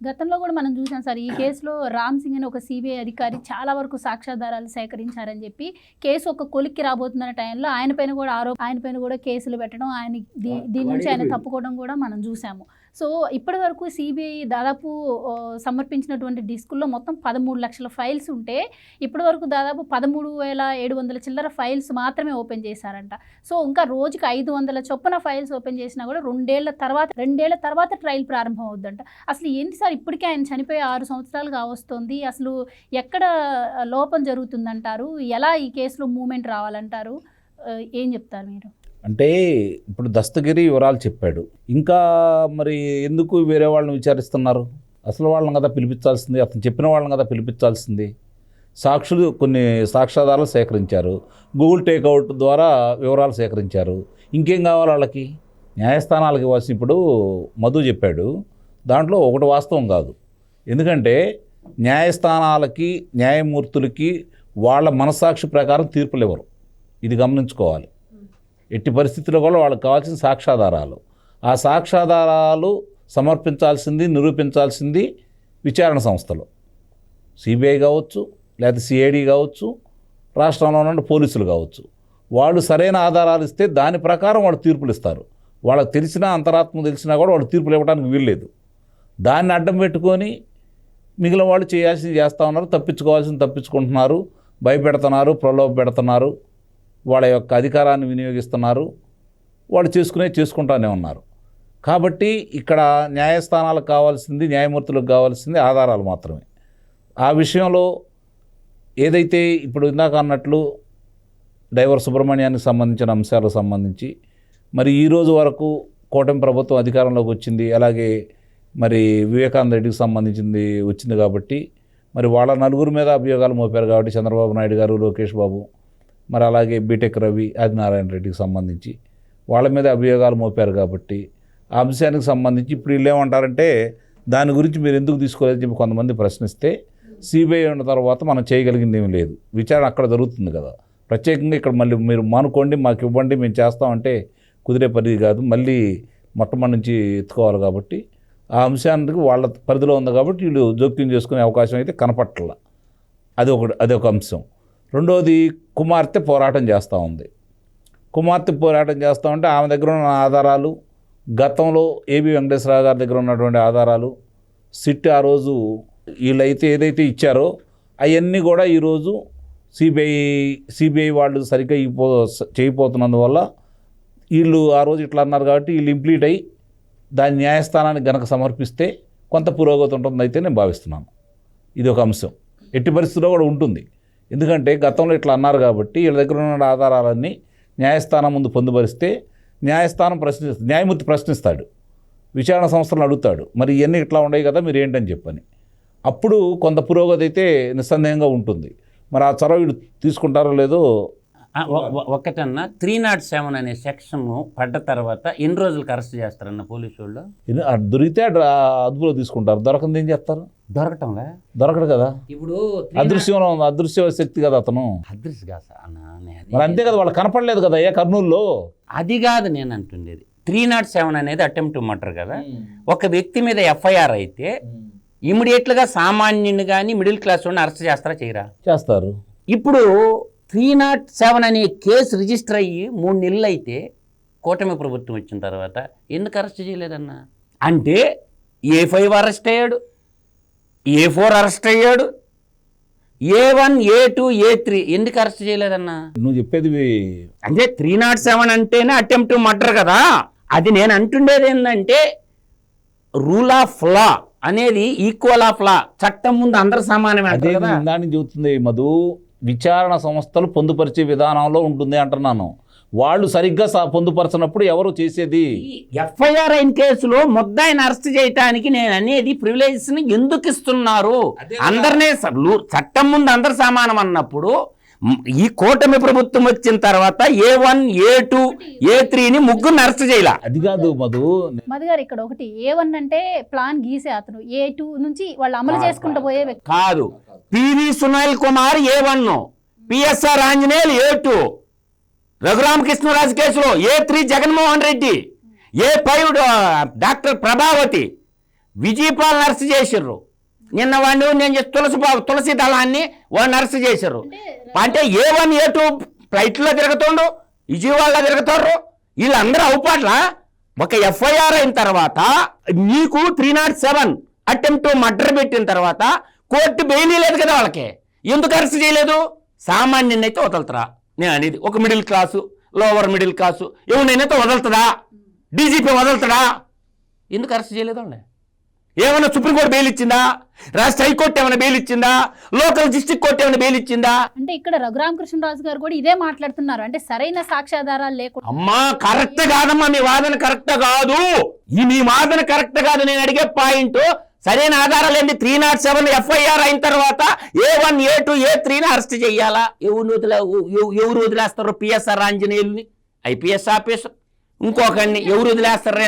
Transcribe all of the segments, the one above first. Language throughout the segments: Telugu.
గతంలో కూడా మనం చూసాం సార్ ఈ కేసులో రామ్ సింగ్ అని ఒక సిబిఐ అధికారి చాలా వరకు సాక్ష్యాధారాలు సేకరించారని చెప్పి కేసు ఒక కొలిక్కి రాబోతున్న టైంలో ఆయన పైన కూడా ఆరోప ఆయన పైన కూడా కేసులు పెట్టడం ఆయన దీని నుంచి ఆయన తప్పుకోవడం కూడా మనం చూసాము. సో ఇప్పటి వరకు సిబిఐ దాదాపు సమర్పించినటువంటి డిస్కుల్లో మొత్తం పదమూడు లక్షల ఫైల్స్ ఉంటే ఇప్పటి వరకు దాదాపు పదమూడు వేల ఏడు వందల చిల్లర ఫైల్స్ మాత్రమే ఓపెన్ చేశారంట. సో ఇంకా రోజుకి ఐదు వందల చొప్పున ఫైల్స్ ఓపెన్ చేసినా కూడా రెండేళ్ళ తర్వాత రెండేళ్ళ తర్వాత ట్రయల్ ప్రారంభం అవుద్దంట అసలు ఏంటి సార్ ఇప్పటికే ఆయన చనిపోయి ఆరు సంవత్సరాలు కావస్తుంది అసలు ఎక్కడ లోపం జరుగుతుందంటారు? ఎలా ఈ కేసులో మూమెంట్ రావాలంటారు? ఏం చెప్తారు మీరు? అంటే ఇప్పుడు దస్తగిరి వివరాలు చెప్పాడు. ఇంకా మరి ఎందుకు వేరే వాళ్ళని విచారిస్తున్నారు? అసలు వాళ్ళని కదా పిలిపించాల్సింది అతను చెప్పిన వాళ్ళని కదా పిలిపించాల్సింది. సాక్షులు కొన్ని సాక్ష్యాధారాలు సేకరించారు. గూగుల్ టేక్అవుట్ ద్వారా వివరాలు సేకరించారు. ఇంకేం కావాలి వాళ్ళకి? న్యాయస్థానాలకు ఇవ్వాల్సి ఇప్పుడు మధు చెప్పాడు. దాంట్లో ఒకటి వాస్తవం కాదు. ఎందుకంటే న్యాయస్థానాలకి న్యాయమూర్తులకి వాళ్ళ మనస్సాక్షి ప్రకారం తీర్పులు ఇవ్వరు. ఇది గమనించుకోవాలి. ఎట్టి పరిస్థితుల్లో కూడా వాళ్ళకి కావాల్సిన సాక్ష్యాధారాలు. ఆ సాక్ష్యాధారాలు సమర్పించాల్సింది నిరూపించాల్సింది విచారణ సంస్థలు. సిబిఐ కావచ్చు లేదా సిఐడి కావచ్చు రాష్ట్రంలో ఉన్న పోలీసులు కావచ్చు. వాళ్ళు సరైన ఆధారాలు ఇస్తే దాని ప్రకారం వాళ్ళు తీర్పులు ఇస్తారు. వాళ్ళకి తెలిసినా అంతరాత్మ తెలిసినా కూడా వాళ్ళు తీర్పులు ఇవ్వడానికి వీల్లేదు. దాన్ని అడ్డం పెట్టుకొని మిగిలిన వాళ్ళు చేయాల్సింది చేస్తూ ఉన్నారు తప్పించుకోవాల్సింది తప్పించుకుంటున్నారు భయపెడుతున్నారు ప్రలోభ పెడుతున్నారు. వాళ్ళ యొక్క అధికారాన్ని వినియోగిస్తున్నారు. వాళ్ళు చేసుకునే చేసుకుంటానే ఉన్నారు. కాబట్టి ఇక్కడ న్యాయస్థానాలకు కావాల్సింది న్యాయమూర్తులకు కావాల్సింది ఆధారాలు మాత్రమే. ఆ విషయంలో ఏదైతే ఇప్పుడు ఇందాక అన్నట్లు డైవర్ సుబ్రహ్మణ్యానికి సంబంధించిన అంశాలకు సంబంధించి మరి ఈ రోజు వరకు కూటమి ప్రభుత్వం అధికారంలోకి వచ్చింది. అలాగే మరి వివేకానంద రెడ్డికి సంబంధించింది వచ్చింది కాబట్టి మరి వాళ్ళ నలుగురు మీద అభియోగాలు మోపారు కాబట్టి చంద్రబాబు నాయుడు గారు లోకేష్ బాబు మరి అలాగే బీటెక్ రవి ఆదినారాయణ రెడ్డికి సంబంధించి వాళ్ళ మీద అభియోగాలు మోపారు కాబట్టి ఆ అంశానికి సంబంధించి ఇప్పుడు వీళ్ళు ఏమంటారంటే దాని గురించి మీరు ఎందుకు తీసుకోలేదని చెప్పి కొంతమంది ప్రశ్నిస్తే సిబిఐ ఉన్న తర్వాత మనం చేయగలిగింది ఏమీ లేదు. విచారణ అక్కడ జరుగుతుంది కదా. ప్రత్యేకంగా ఇక్కడ మళ్ళీ మీరు మానుకోండి మాకు ఇవ్వండి మేము చేస్తామంటే కుదిరే పరిధి కాదు. మళ్ళీ మొట్టమొదటి నుంచి ఎత్తుకోవాలి కాబట్టి ఆ అంశానికి వాళ్ళ పరిధిలో ఉంది కాబట్టి వీళ్ళు జోక్యం చేసుకునే అవకాశం అయితే కనపట్ల అది ఒక అదొక అంశం. రెండోది కుమార్తె పోరాటం చేస్తూ ఉంది. కుమార్తె పోరాటం చేస్తూ ఉంటే ఆమె దగ్గర ఉన్న ఆధారాలు గతంలో ఏబి వెంకటేశ్వరరావు గారి దగ్గర ఉన్నటువంటి ఆధారాలు సిట్ ఆ రోజు వీళ్ళైతే ఏదైతే ఇచ్చారో అవన్నీ కూడా ఈరోజు సిబిఐ సిబిఐ వాళ్ళు సరిగ్గా ఇపో చేయపోతున్నందువల్ల వీళ్ళు ఆ రోజు ఇట్లా అన్నారు కాబట్టి వీళ్ళు ఇంప్లీట్ అయ్యి దాని న్యాయస్థానానికి గనక సమర్పిస్తే కొంత పురోగతి ఉంటుందైతే నేను భావిస్తున్నాను. ఇది ఒక అంశం. ఎట్టి పరిస్థితిలో కూడా ఉంటుంది. ఎందుకంటే గతంలో ఇట్లా అన్నారు కాబట్టి వీళ్ళ దగ్గర ఉన్న ఆధారాలన్నీ న్యాయస్థానం ముందు పొందుపరిస్తే న్యాయస్థానం ప్రశ్ని న్యాయమూర్తి ప్రశ్నిస్తాడు. విచారణ సంస్థలను అడుగుతాడు. మరి ఇవన్నీ ఇట్లా ఉండవు కదా మీరు ఏంటని చెప్పని. అప్పుడు కొంత పురోగతి అయితే నిస్సందేహంగా ఉంటుంది. మరి ఆ చొరవ వీడు తీసుకుంటారో లేదో ఒకటన్నా త్రీ నాట్ సెవెన్ అనే సెక్షన్ పడ్డ తర్వాత ఎన్ని రోజులకు అరెస్ట్ చేస్తారన్న పోలీసు వాళ్ళు? దొరికితే అదుపులో తీసుకుంటారు. దొరకంది ఏం చేస్తారు? దొరకటంలా? దొరకడు కదా? ఇప్పుడు అదృశ్యంలో ఉంది. అదృశ్య శక్తి కదా అతను. అదృశ్యగా సార్. అన్న నేను మరి అంతే కదా వాళ్ళు కనపడలేదు కదా అయ్యా కర్నూలులో? అది కాదు నేను అంటుండేది. త్రీ నాట్ సెవెన్ అనేది అటెంప్ట్ మర్డర్ కదా? ఒక వ్యక్తి మీద ఎఫ్ఐఆర్ అయితే ఇమీడియట్గా సామాన్యుని కానీ మిడిల్ క్లాస్ వాడిని అరెస్ట్ చేస్తారా చేయరా? చేస్తారు. ఇప్పుడు త్రీ నాట్ సెవెన్ అనే కేసు రిజిస్టర్ అయ్యి మూడు నెలలు అయితే కూటమి ప్రభుత్వం వచ్చిన తర్వాత ఎందుకు అరెస్ట్ చేయలేదన్నా? అంటే ఏ ఫైవ్ అరెస్ట్ అయ్యాడు? ఏ ఫోర్ అరెస్ట్ అయ్యాడు? A one A two A three ఎందుకు అరెస్ట్ చేయలేదన్నా? నువ్వు చెప్పేది అంటే త్రీ నాట్ సెవెన్ అంటేనే అటెంప్ట్ మర్డర్ కదా. అది నేను అంటుండేది ఏంటంటే రూల్ ఆఫ్ లా అనేది ఈక్వల్ ఆఫ్ లా. చట్టం ముందు అందరు సమానమే అదే చెబుతుంది మధు. విచారణ సంస్థలు పొందుపరిచే విధానంలో ఉంటుంది అంటున్నాను. వాళ్ళు సరిగ్గా స- పొందుపరచినప్పుడు ఎవరు చేసేది? ఎఫ్ఐఆర్ అయిన కేసులో ముద్దాయిని అరెస్ట్ చేయటానికి నేను అనేది ప్రివిలేజెస్ని ఎందుకు ఇస్తున్నారు అందరినీ చట్టం ముందు అందరు సమానం అన్నప్పుడు ఈ కూటమి ప్రభుత్వం వచ్చిన తర్వాత ఏ వన్ ఏ టూ ఏ త్రీని ముగ్గురు అరెస్ట్ చేయాల? అది కాదు మధు. మధు గారు ఇక్కడ ఒకటి. ఏ వన్ అంటే ప్లాన్ గీసే అతను. ఏ టూ నుంచి వాళ్ళు అమలు చేసుకుంటూ పోయే వ్యక్తి. కాదు. PV Sunil Kumar A one PSR Anjaneyulu A two Raghuramakrishnaraju కేసులో A three Jaganmohan Reddy A five doctor Prabhavathi Vijayapal nurse చేసిర్రు. నిన్న వాడిని నేను తులసి బాబు తులసి దళాన్ని వాడు నర్సు చేశారు. అంటే ఏ వన్ ఏ టూ ఫ్లైట్లో తిరుగుతుండు? విజయవాడలో తిరుగుతారు? వీళ్ళందరూ అవుపాట్ల? ఒక ఎఫ్ఐఆర్ అయిన తర్వాత నీకు three nought seven attempt murder పెట్టిన తర్వాత కోర్టు బెయిల్ లేదు కదా వాళ్ళకి. ఎందుకు అరెస్ట్ చేయలేదు? సామాన్యుని అయితే వదలుతారా? నేను అనేది ఒక middle class lower middle class ఎవరినైతే వదలుతుందా డీజీపీ వదలుతాడా? ఎందుకు అరెస్ట్ చేయలేదు వాళ్ళని? ఏమైనా సుప్రీంకోర్టు బెయిల్ ఇచ్చిందా రాష్ట్ర హైకోర్టు ఏమైనా బెయిల్ ఇచ్చిందా లోకల్ డిస్ట్రిక్ట్ కోర్టు ఏమైనా బెయిల్ ఇచ్చిందా అంటే ఇక్కడ రఘురామకృష్ణరాజు గారు కూడా ఇదే మాట్లాడుతున్నారు. అంటే సరైన సాక్ష్యాధారాలు లేకుండా అమ్మా కరెక్ట్ కాదమ్మా మీ వాదన కరెక్ట్ కాదు. ఈ మీ వాదన కరెక్ట్ కాదు నేను అడిగే పాయింట్. సరైన ఆధారాలు ఏంటి? త్రీ నాట్ సెవెన్ ఎఫ్ఐఆర్ అయిన తర్వాత ఏ వన్ ఏ టూ ఏ త్రీని అరెస్ట్ చేయాలా? ఎవరు వదిలే ఎవ- ఎవరు వదిలేస్తారు? పిఎస్ఆర్ ఆంజనేయుల్ని? IPS officer. ఇంకొకరిని ఎవరు వదిలేస్తారు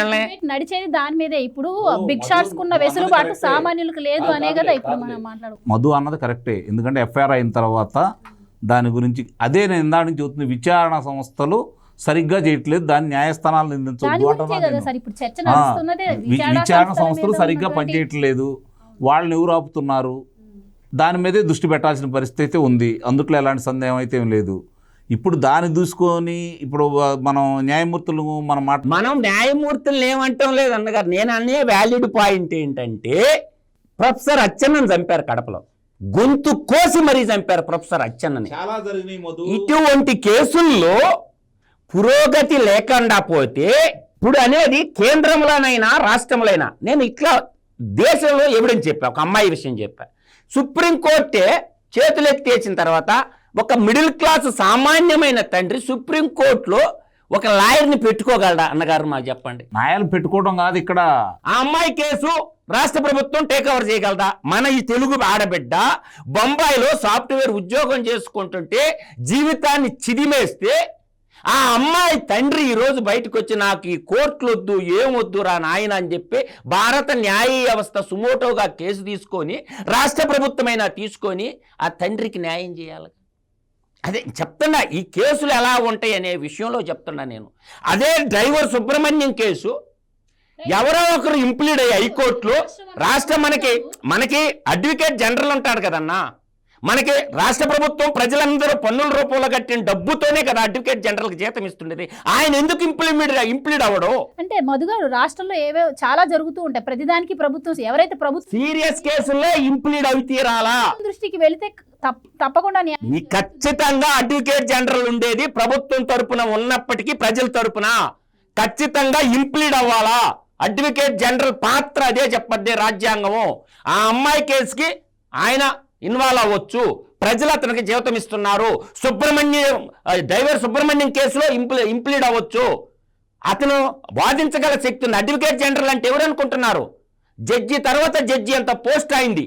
నడిచేది దాని మీదే. ఇప్పుడు బిగ్ షాట్స్ కున్న వెసులుబాటు సామాన్యులకు లేదు అనే కదా ఇప్పుడు మనం మాట్లాడు మధు అన్నది కరెక్టే. ఎందుకంటే ఎఫ్ఐఆర్ అయిన తర్వాత దాని గురించి అదే నేను ఇందా నుంచి చెబుతుంది విచారణ సంస్థలు సరిగ్గా చేయట్లేదు దాని న్యాయస్థానాలు వి- విచారణ సంస్థలు సరిగ్గా పనిచేయట్లేదు. వాళ్ళని ఎవరు ఆపుతున్నారు? దాని మీదే దృష్టి పెట్టాల్సిన పరిస్థితి అయితే ఉంది. అందుట్లో ఎలాంటి సందేహం అయితే ఏం లేదు. ఇప్పుడు దాన్ని చూసుకొని ఇప్పుడు మనం న్యాయమూర్తులు మన మాట మనం న్యాయమూర్తులు ఏమంటాం లేదు అన్నగారు. నేను అనే వ్యాలిడ్ పాయింట్ ఏంటంటే ప్రొఫెసర్ అచ్చెన్నని చంపారు కడపలో. గొంతు కోసి మరీ చంపారు ప్రొఫెసర్ అచ్చెన్నని. చాలా జరిగినాయి మధు. ఇటువంటి కేసుల్లో పురోగతి లేకుండా పోతే ఇప్పుడు అనేది కేంద్రంలోనైనా రాష్ట్రంలోనైనా నేను ఇట్లా దేశంలో ఎవిడెన్స్ చెప్పా ఒక అమ్మాయి విషయం చెప్పా. సుప్రీంకోర్టే చేతులెత్తేసిన తర్వాత ఒక మిడిల్ క్లాస్ సామాన్యమైన తండ్రి సుప్రీంకోర్టులో ఒక లాయర్ని పెట్టుకోగలడా? అన్నగారు మాకు చెప్పండి. న్యాయాలు పెట్టుకోవడం కాదు ఇక్కడ ఆ అమ్మాయి కేసు రాష్ట్ర ప్రభుత్వం టేక్ ఓవర్ చేయగలదా? మన ఈ తెలుగు ఆడబిడ్డ బొంబాయిలో సాఫ్ట్వేర్ ఉద్యోగం చేసుకుంటుంటే జీవితాన్ని చిదిమేస్తే ఆ అమ్మాయి తండ్రి ఈరోజు బయటకు వచ్చి నాకు ఈ కోర్టులు వద్దు ఏమొద్దు రా నాయన అని చెప్పి భారత న్యాయ వ్యవస్థ సుమోటోగా కేసు తీసుకొని రాష్ట్ర ప్రభుత్వమైనా తీసుకొని ఆ తండ్రికి న్యాయం చేయాలి అదే చెప్తున్నా ఈ కేసులు ఎలా ఉంటాయి అనే విషయంలో చెప్తున్నా నేను. అదే డ్రైవర్ సుబ్రహ్మణ్యం కేసు ఎవరో ఒకరు ఇంప్లీడ్ అయ్యి హైకోర్టులో రాష్ట్రం మనకి మనకి అడ్వకేట్ జనరల్ ఉంటాడు కదన్నా? మనకి రాష్ట్ర ప్రభుత్వం ప్రజలందరూ పన్నుల రూపంలో కట్టిన డబ్బుతోనే కదా అడ్వకేట్ జనరల్కి జీతం ఇస్తుండేది. ఆయన ఎందుకు ఇంప్లిమెంట్ ఇంప్లీడ్ అవ్వడు? అంటే మధుగారు రాష్ట్రంలో ఏవే చాలా జరుగుతూ ఉంటాయి. ప్రతిదానికి ప్రభుత్వం ఎవరైతే ప్రభుత్వం సీరియస్ కేసుల్లో ఇంప్లీడ్ అవి తీరాలా? దృష్టికి వెళితే తప్- తప్పకుండా ఖచ్చితంగా అడ్వకేట్ జనరల్ ఉండేది ప్రభుత్వం తరపున ఉన్నప్పటికీ ప్రజల తరపున. ఖచ్చితంగా ఇంప్లీడ్ అవ్వాలా? అడ్వకేట్ జనరల్ పాత్ర అదే చెప్పద్దే రాజ్యాంగము. ఆ అమ్మాయి కేసుకి ఆయన ఇన్వాల్వ్ అవ్వచ్చు. ప్రజలు అతనికి జీవితం ఇస్తున్నారు. సుబ్రహ్మణ్యం డ్రైవర్ సుబ్రహ్మణ్యం కేసులో ఇంప్లీ ఇంప్లీడ్ అవ్వచ్చు. అతను వాదించగల శక్తి ఉంది. అడ్వకేట్ జనరల్ అంటే ఎవరు అనుకుంటున్నారు? జడ్జి తర్వాత జడ్జి అంత పోస్ట్ అయింది.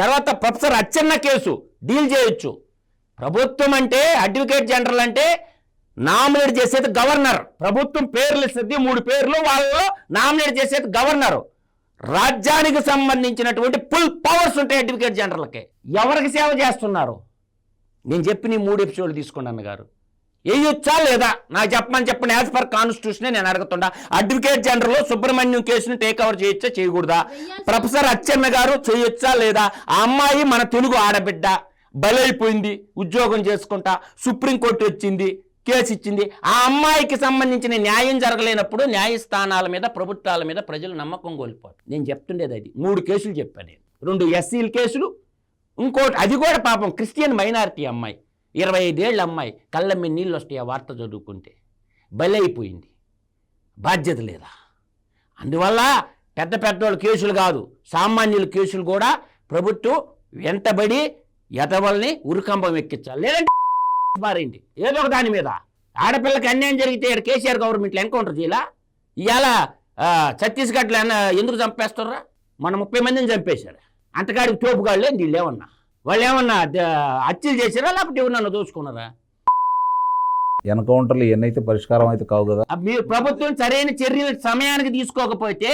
తర్వాత ప్రొఫెసర్ అచ్చెన్న కేసు డీల్ చేయొచ్చు. ప్రభుత్వం అంటే అడ్వకేట్ జనరల్ అంటే నామినేట్ చేసేది గవర్నర్. ప్రభుత్వం పేర్లు ఇస్తుంది. మూడు పేర్లు. వాళ్ళలో నామినేట్ చేసేది గవర్నర్. రాజ్యానికి సంబంధించినటువంటి ఫుల్ పవర్స్ ఉంటాయి అడ్వకేట్ జనరల్కి. ఎవరికి సేవ చేస్తున్నారు? నేను చెప్పిన మూడు ఎపిసోడ్లు తీసుకున్నాను గారు వేయొచ్చా లేదా? నాకు చెప్పమని చెప్పండి. యాజ్ పర్ కాన్స్టిట్యూషన్ నేను అడుగుతుండా. అడ్వకేట్ జనరల్ సుబ్రహ్మణ్యం కేసును టేక్ ఓవర్ చేయొచ్చా? చేయకూడదా? ప్రొఫెసర్ అచ్చెన్న గారు చేయొచ్చా లేదా? ఆ అమ్మాయి మన తెలుగు ఆడబిడ్డ. బలైపోయింది. ఉద్యోగం చేసుకుంటా. సుప్రీంకోర్టు వచ్చింది. కేసు ఇచ్చింది. ఆ అమ్మాయికి సంబంధించిన న్యాయం జరగలేనప్పుడు న్యాయస్థానాల మీద ప్రభుత్వాల మీద ప్రజలు నమ్మకం కోల్పోతారు నేను చెప్తుండేది అది. మూడు కేసులు చెప్పాను నేను. రెండు ఎస్సీల కేసులు ఇంకోటి అది కూడా పాపం క్రిస్టియన్ మైనారిటీ అమ్మాయి. ఇరవై ఐదేళ్ళ అమ్మాయి. కళ్ళ మీద నీళ్ళు వస్తాయి ఆ వార్త చదువుకుంటే. బలైపోయింది బాధ్యత లేదా? అందువల్ల పెద్ద పెద్దోళ్ళ కేసులు కాదు సామాన్యుల కేసులు కూడా ప్రభుత్వం వెంటబడి ఎదవల్ని ఉరికంబం ఎక్కించాలి. లేదంటే మారేంటి ఏదో ఒక దాని మీద. ఆడపిల్లకి అన్యాయం జరిగితే ఈడ కేసీఆర్ గవర్నమెంట్లో ఎన్కౌంటర్ చేయాలా? ఇవాళ ఛత్తీస్గఢ్లో ఎందుకు చంపేస్తారా? మన ముప్పై మందిని చంపేశారు. అంతకాడికి తోపుగాళ్ళే వీళ్ళు ఏమన్నా వాళ్ళు ఏమన్నా హత్యలు చేశారా? లేకపోతే ఎవరన్నా దోచుకున్నారా? ఎన్కౌంటర్లు ఎన్నైతే పరిష్కారం అయితే కావు కదా. మీరు ప్రభుత్వం సరైన చర్యలు సమయానికి తీసుకోకపోతే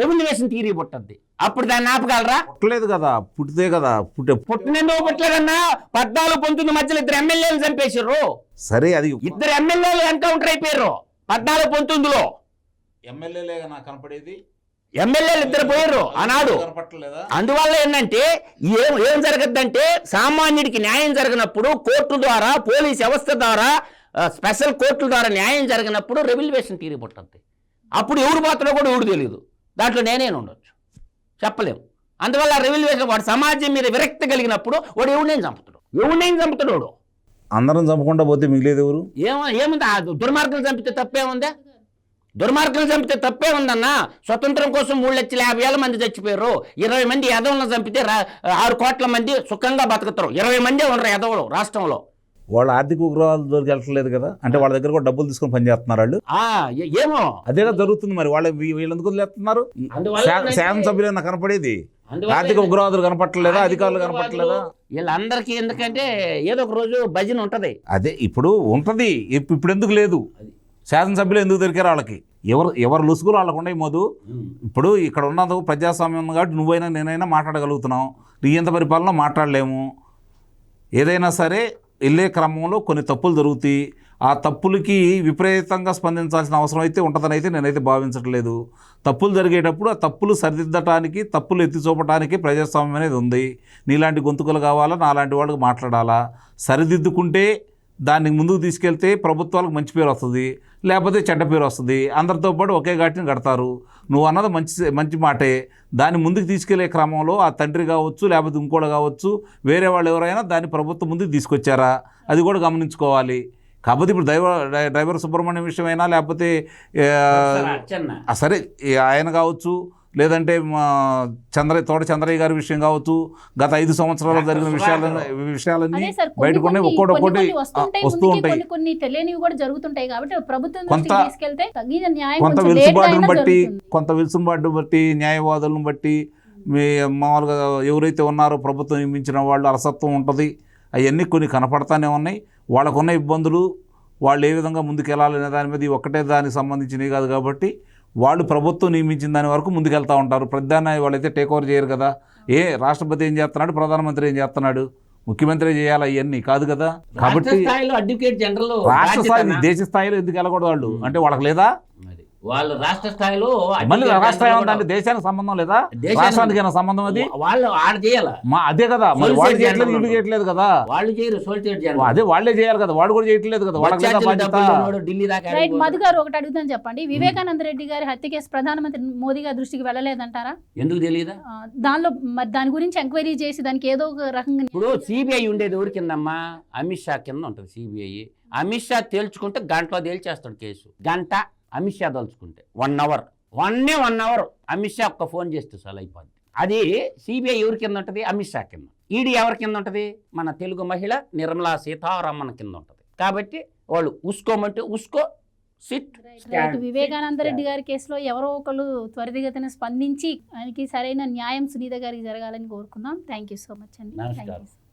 రెవల్యూషన్ తీరి పుట్టద్ది. అప్పుడు దాన్ని ఆపగలరా? పుట్టలేదు కదా పుట్టితే కదా పుట్టే పుట్టినందుకు పుట్టలేదన్నా పద్నాలుగు పంతొమ్మిది మధ్యలో ఇద్దరు ఎమ్మెల్యేలు చంపేశారు సరే అది ఇద్దరు ఎమ్మెల్యేలు ఎన్కౌంటర్ అయిపోయారు పద్నాలుగు పంతొమ్మిదిలో. ఎమ్మెల్యేలేగా నాకు కనపడేది. ఎమ్మెల్యేలు ఇద్దరు పోయారు ఆనాడు. అందువల్ల ఏంటంటే ఏం ఏం జరగద్దంటే సామాన్యుడికి న్యాయం జరిగినప్పుడు కోర్టు ద్వారా పోలీస్ వ్యవస్థ ద్వారా స్పెషల్ కోర్టుల ద్వారా న్యాయం జరిగినప్పుడు రెవల్యూషన్ తీరి పుట్టద్ది అప్పుడు ఎవరు పోతాడో కూడా ఎవరు తెలియదు దాంట్లో నేనే ఉండొచ్చు చెప్పలేము అందువల్ల రెవల్యూషన్ వాడు సమాజం మీద విరక్తి కలిగినప్పుడు వాడు ఎవరినేం చంపుతాడు. ఎవరినేం చంపుతాడు వాడు. అందరం చంపకుండా పోతే మిగిలేదు ఎవరు? ఏమో ఏముంది? ఆ దుర్మార్గం చంపితే తప్పేముందా దుర్మార్గం చంపితే తప్పే ఉందన్నా? స్వతంత్రం కోసం మూడు లక్షల యాభై వేల మంది చచ్చిపోయారు. ఇరవై మంది యదవులను చంపితే ఆరు కోట్ల మంది సుఖంగా బతుకుతారు. ఇరవై మందే ఉండరు యదవులు రాష్ట్రంలో. వాళ్ళ ఆర్థిక ఉగ్రవాదుల దగ్గరికి వెళ్ళట్లేదు కదా అంటే వాళ్ళ దగ్గర కూడా డబ్బులు తీసుకొని పనిచేస్తున్నారు వాళ్ళు. ఏమో? అదేగా జరుగుతుంది మరి వాళ్ళ వీ- వీళ్ళు ఎందుకు వదిలేస్తున్నారు? శాసనసభ్యులు నాకు కనపడేది? ఆర్థిక ఉగ్రవాదులు కనపట్టలేదా అధికారులు కనపట్టలేదా వీళ్ళందరికీ ఎందుకంటే ఏదో ఒక రోజు భజన ఉంటది. అదే ఇప్పుడు ఉంటది ఇప్పు- ఇప్పుడు ఎందుకు లేదు? శాసనసభ్యులు ఎందుకు దొరికారు వాళ్ళకి? ఎవరు ఎవరు లుసుగులు వాళ్ళకు ఉన్నాయి మోదు. ఇప్పుడు ఇక్కడ ఉన్నది ప్రజాస్వామ్యం ఉంది కాబట్టి నువ్వైనా నేనైనా మాట్లాడగలుగుతున్నాం. నీ ఎంత పరిపాలన మాట్లాడలేము. ఏదైనా సరే వెళ్ళే క్రమంలో కొన్ని తప్పులు జరుగుతాయి. ఆ తప్పులకి విపరీతంగా స్పందించాల్సిన అవసరం అయితే ఉంటుందని అయితే నేనైతే భావించట్లేదు. తప్పులు జరిగేటప్పుడు ఆ తప్పులు సరిదిద్దటానికి తప్పులు ఎత్తి చూపటానికి ప్రజాస్వామ్యం అనేది ఉంది. నీలాంటి గొంతుకలు కావాలా? నాలాంటి వాళ్ళకి మాట్లాడాలా? సరిదిద్దుకుంటే దాన్ని ముందుకు తీసుకెళ్తే ప్రభుత్వాలకు మంచి పేరు వస్తుంది లేకపోతే చెడ్డ పేరు వస్తుంది. అందరితో పాటు ఒకే ఘాటిని కడతారు. నువ్వు అన్నది మంచి మంచి మాటే. దాన్ని ముందుకు తీసుకెళ్ళే క్రమంలో ఆ తండ్రి కావచ్చు లేకపోతే ఇంకోటి కావచ్చు వేరే వాళ్ళు ఎవరైనా దాన్ని ప్రభుత్వం ముందుకు తీసుకొచ్చారా? అది కూడా గమనించుకోవాలి. కాకపోతే ఇప్పుడు డ్రైవర్ డ్రై- డ్రైవర్ సుబ్రహ్మణ్యం విషయమైనా లేకపోతే సరే ఆయన కావచ్చు లేదంటే మా చంద్ర తోట చంద్రయ్య గారి విషయం కావచ్చు గత ఐదు సంవత్సరాల్లో జరిగిన విషయాలన్నీ విషయాలన్నీ అదే సార్ కొన్ని బయటకు ఉన్నాయి కొన్ని- ఒక్కోటి ఒక్కోటి వస్తూ ఉంటాయి. కొన్ని తెలియనివి కూడా జరుగుతుంటాయి కాబట్టి ప్రభుత్వం కొంత- కొంత వెలుసుబాటును బట్టి. కొంత వెలుసుబాటును బట్టి న్యాయవాదులను బట్టి మీ మామూలుగా ఎవరైతే ఉన్నారో ప్రభుత్వం నియమించిన వాళ్ళు అలసత్వం ఉంటుంది. అవన్నీ కొన్ని కనపడతానే ఉన్నాయి. వాళ్ళకున్న ఇబ్బందులు వాళ్ళు ఏ విధంగా ముందుకు వెళ్ళాలనే దాని మీద ఒక్కటే దానికి సంబంధించినవి కాదు కాబట్టి వాళ్ళు ప్రభుత్వం నియమించిన దాని వరకు ముందుకెళ్తూ ఉంటారు. ప్రధాన వాళ్ళైతే టేక్ ఓవర్ చేయరు కదా. ఏ రాష్ట్రపతి ఏం చేస్తున్నాడు? ప్రధానమంత్రి ఏం చేస్తున్నాడు? ముఖ్యమంత్రి చేయాలి అవన్నీ కాదు కదా. రాష్ట్ర కాబట్టి స్థాయిలో అడ్వకేట్ జనరల్ రాష్ట్ర స్థాయి బాధ్యతనా? దేశ స్థాయిలో ఎందుకు వెళ్ళకూడదు వాళ్ళు? అంటే వాళ్ళకి లేదా? వాళ్ళు రాష్ట్ర స్థాయిలో మళ్ళీ రాష్ట్రం దేశానికి సంబంధం లేదా? దేశానికి- సంబంధం. అది? వాళ్ళు ఆడ చేయాల? మా అదే కదా మరి వాళ్ళు చేయట్లేదు వీళ్ళు చేయట్లేదు కదా. వాళ్ళు చేయరు సోల్చేట్ జనరల్ అదే వాళ్ళే చేయాలి కదా వాడు కూడా చేయట్లేదు కదా వాళ్ళకి ఢిల్లీ దాకా రైట్. మధు గారు ఒకటి అడుగుతాను చెప్పండి. వివేకానంద రెడ్డి గారి హత్య కేసు ప్రధానమంత్రి మోదీ గారి దృష్టికి వెళ్ళలేదంటారా? ఎందుకు తెలియదా? దానిలో మరి దాని గురించి ఎంక్వైరీ చేసి దానికి ఏదో ఒక రకంగా ఇప్పుడు సిబిఐ ఉండేది ఎవరి కిందమ్మా? అమిత్ షా కింద ఉంటుంది సిబిఐ అమిత్ షా తేల్చుకుంటే గంటలో తేల్చేస్తాడు కేసు. గంట అమిత్ షా తలుచుకుంటే. One hour. వన్నే వన్ అవర్. అమిత్ షా ఒక్క ఫోన్ చేస్తే చాలు అయిపోద్ది. అది సిబిఐ ఎవరి కింద ఉంటుంది? అమిత్ షా కింద. ఈడీ ఎవరి కింద ఉంటుంది? మన తెలుగు మహిళ నిర్మలా సీతారామన్ కింద ఉంటుంది. కాబట్టి వాళ్ళు ఉసుకోమంటే ఉసుకో సిట్ వివేకానంద రెడ్డి గారి కేసులో ఎవరో ఒకరు త్వరితగతిన స్పందించి ఆయనకి సరైన న్యాయం సునీత గారికి జరగాలని కోరుకుందాం. థ్యాంక్ యూ సో మచ్ అండి. నమస్కారం. Thank you